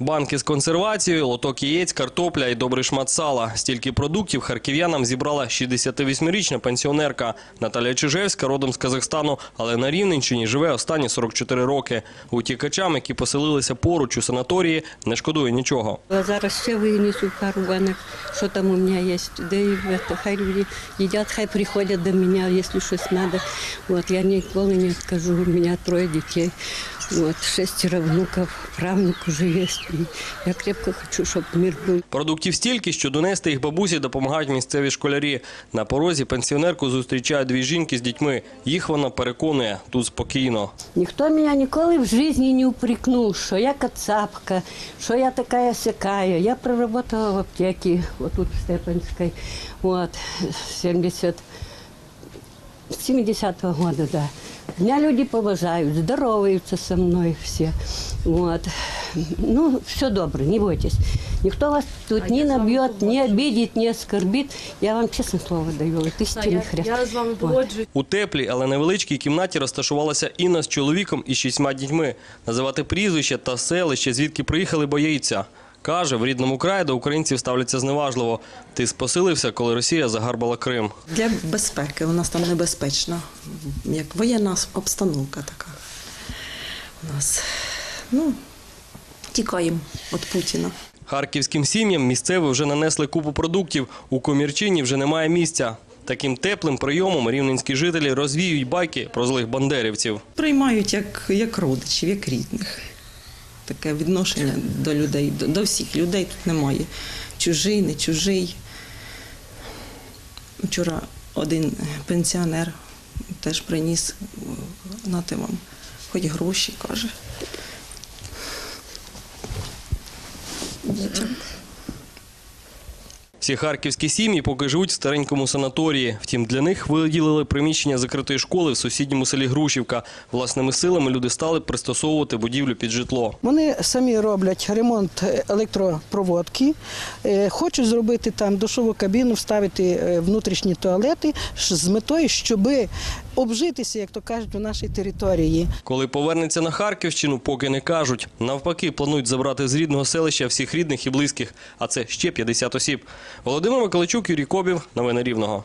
Банки з консервацією, лоток яєць, картопля і добрий шмат сала. Стільки продуктів харків'янам зібрала 68-річна пенсіонерка Наталя Чижевська, родом з Казахстану, але на Рівненщині живе останні 44 роки. Утікачам, які поселилися поруч у санаторії, не шкодує нічого. Зараз ще винесу пару банок, що там у мене є. Это, хай люди їдять, хай приходять до мене, якщо щось треба. Вот, я ніколи не відкажу, у мене троє дітей. Вот, шестеро внуків, правнук уже є. Я крепко хочу, щоб мир був. Продуктів стільки, що донести їх бабусі допомагають місцеві школярі. На порозі пенсіонерку зустрічають дві жінки з дітьми. Їх вона переконує тут спокійно. Ніхто мене ніколи в житті не упрекнув, що я кацапка, що я така сякая. Я проработала в аптеке, вот тут в Степанской, вот, 70 70-го года, да. Меня люди поважают, здороваются со мной все. Вот. Ну, все добре, не бойтесь. Никто вас тут не набьет, не обидит, не оскорбит. Я вам честное слово даю, это истинный хрест. Я з вами Вот. У теплій, але невеличкій кімнаті розташувалася Інна з чоловіком і шістьма дітьми. Називати прізвище та селище, звідки приїхали, боїться. Каже, в рідному краї до українців ставляться зневажливо. Ти спосилився, коли Росія загарбала Крим. Для безпеки у нас там небезпечно, як воєнна обстановка така. У нас ну, тікаємо від Путіна. Харківським сім'ям місцеві вже нанесли купу продуктів. У комірчині вже немає місця. Таким теплим прийомом рівненські жителі розвіюють байки про злих бандерівців. Приймають як, як родичів, як рідних. Таке відношення до людей, до, до всіх людей тут немає. Чужий, не чужий. Вчора один пенсіонер теж приніс е, вам, хоч гроші, каже. Дітям. Всі харківські сім'ї поки живуть в старенькому санаторії. Втім, для них виділили приміщення закритої школи в сусідньому селі Грушівка. Власними силами люди стали пристосовувати будівлю під житло. Вони самі роблять ремонт електропроводки, е, хочуть зробити там душову кабіну, вставити е, внутрішні туалети з метою, щоб обжитися, як то кажуть, у нашій території. Коли повернеться на Харківщину, поки не кажуть. Навпаки, планують забрати з рідного селища всіх рідних і близьких, а це ще 50 осіб. Володимир Миколайчук, Юрій Кобів. Новини Рівного.